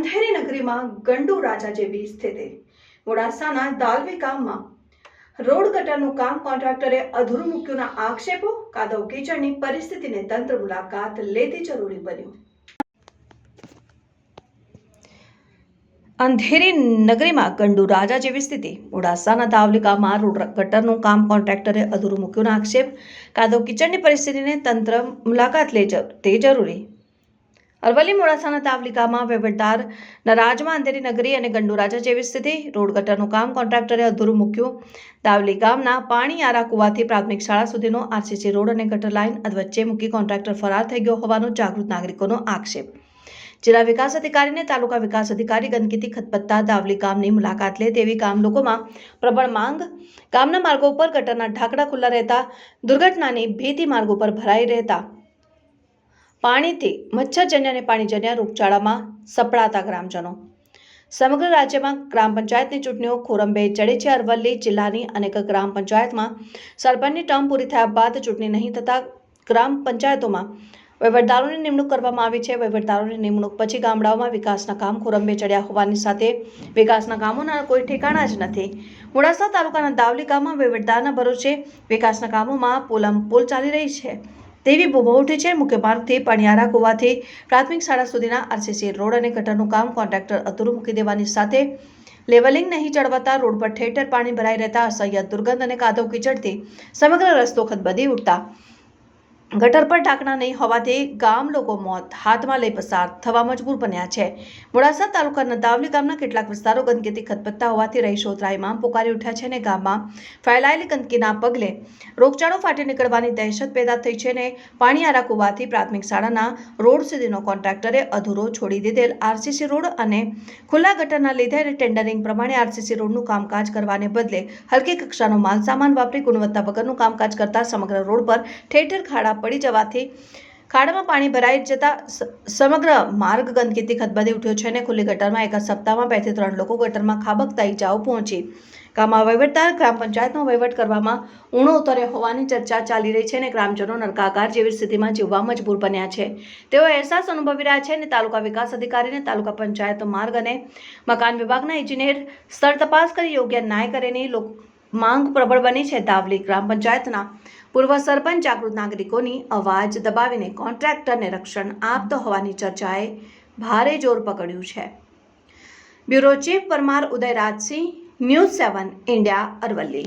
નગરીમાં ગંડુ રાજા જેવી સ્થિતિ. મોડાસાના દાલવી ગામમાં રોડ ગટરનું કામ કોન્ટ્રાક્ટરે અધૂરું મૂક્યુંના આક્ષેપો, કાદવ કિચડની પરિસ્થિતિને તંત્ર મુલાકાત લેતી જરૂરી બન્યું. અંધેરી નગરીમાં ગંડુ રાજા જેવી સ્થિતિ. મોડાસાના દાવલિકામાં રોડ ગટરનું કામ કોન્ટ્રાક્ટરે અધૂરું મૂક્યુંનો આક્ષેપ, કાદવ કિચડની પરિસ્થિતિને તંત્ર મુલાકાત લે તે જરૂરી. અરવલ્લી મોડાસાના તાવલી ગામમાં વહીવટદાર રાજમાં અંધેરી નગરી અને ગંડુ રાજા જેવી સ્થિતિ. રોડ ગટરનું કામ કોન્ટ્રાક્ટરે અધૂરું મૂક્યું. તાવલી ગામના પાણી આરા કુવાથી પ્રાથમિક શાળા સુધીનો આરસીસી રોડ અને ગટર લાઇન અધવચ્ચે મૂકી કોન્ટ્રાક્ટર ફરાર થઈ ગયો હોવાનો જાગૃત નાગરિકોનો આક્ષેપ. જિલ્લા વિકાસ અધિકારીને તાલુકા વિકાસ અધિકારી ગંદકીથી ખતપત્તા દાવલી ગામની મુલાકાત લે તેવી ગામ લોકોમાં પ્રબળ માંગ. ગામના માર્ગો ઉપર ગટરના ઢાંકડા ખુલ્લા રહેતા, દુર્ઘટનાની ભીતિ માર્ગો પર ભરાઈ રહેતા પાણીથી મચ્છરજન્ય અને પાણીજન્ય રોગચાળામાં સપડાતા ગ્રામજનો. સમગ્ર રાજ્યમાં ગ્રામ પંચાયતની ચૂંટણીઓ ખોરંબે ચડે છે. અરવલ્લી જિલ્લાની અનેક ગ્રામ પંચાયતમાં સરપંચની ટર્મ પૂરી થયા બાદ ચૂંટણી નહીં થતાં ગ્રામ પંચાયતોમાં વહીવટદારોની નિમણૂક કરવામાં આવી છે. વહીવટદારોની નિમણૂક પછી ગામડાઓમાં વિકાસના કામ ખોરંબે ચડ્યા હોવાની સાથે વિકાસના કામોના કોઈ ઠેકાણા જ નથી. મોડાસા તાલુકાના દાવલી ગામમાં વહીવટદારના ભરોસે વિકાસના કામોમાં પોલમ પોલ ચાલી રહી છે. તેવી બૂમો ઉઠી છે. મુખ્ય માર્ગથી પણિયારા, કુવાથી પ્રાથમિક શાળા સુધીના આરસીસી રોડ અને ગટરનું કામ કોન્ટ્રાક્ટર અધૂરું મૂકી દેવાની સાથે લેવલિંગ નહીં ચડવાતા રોડ પર ઠેર ઠેર પાણી ભરાઈ રહેતા અસહ્ય દુર્ગંધ અને કાદવ કીચડથી સમગ્ર રસ્તો ખદબદી ઉઠતા ગટર પર ઢાંકણા નહીં હોવાથી ગામ લોકો મોત, હાથમાં લઈ પસાર થવા મજબૂર બન્યા છે. મોડાસા તાલુકાના દાવલી ગામના કેટલાક વિસ્તારો ગંદકીથી ખતપત્તા હોવાથી રહીશો ત્રાહિમામ પોકારી ઉઠ્યા છે અને ગામમાં ફેલાયેલી ગંદકીના પગલે રોગચાળો ફાટી નીકળવાની દહેશત પેદા થઈ છે અને પાણી આરા કૂવાથી પ્રાથમિક શાળાના રોડ સુધીનો કોન્ટ્રાક્ટરે અધૂરો છોડી દીધેલ આરસીસી રોડ અને ખુલ્લા ગટરના લીધે અને ટેન્ડરિંગ પ્રમાણે આરસીસી રોડનું કામકાજ કરવાને બદલે હલકી કક્ષાનો માલ સામાન વાપરી ગુણવત્તા વગરનું કામકાજ કરતા સમગ્ર રોડ પર ઠેર ઠેર ખાડા પડી જવાથી ખાડામાં પાણી ભરાઈ જતા સમગ્ર માર્ગ ગંદકીથી ખદબદી ઉઠ્યો છે અને ખુલ્લી ગટરમાં એક સપ્તાહમાં બેથી ત્રણ લોકો ગટરમાં ખાબકતા ઈજાઓ પહોંચી. ગામમાં વહીવટદાર, ગ્રામ પંચાયતનો વહીવટ કરવામાં ઊણો ઉતર્યો હોવાની ચર્ચા ચાલી રહી છે અને ગ્રામજનો નરકાકાર જેવી સ્થિતિમાં જીવવા મજબૂર બન્યા છે. તેઓ અહેસાસ અનુભવી રહ્યા છે અને તાલુકા વિકાસ અધિકારીને તાલુકા પંચાયત માર્ગ અને મકાન વિભાગના ઇજનેર સ્થળ તપાસ કરી યોગ્ય ન્યાય કરેની લોક માંગ પ્રબળ બની છે દાવલી ગ્રામ પંચાયતના પૂર્વ સરપંચ જાગૃત નાગરિકોની અવાજ દબાવીને કોન્ટ્રાક્ટરને રક્ષણ આપતો હોવાની ચર્ચાએ ભારે જોર પકડ્યું છે. Bureau chief Parmar Udayrajsinh, news seven, India, Aravalli.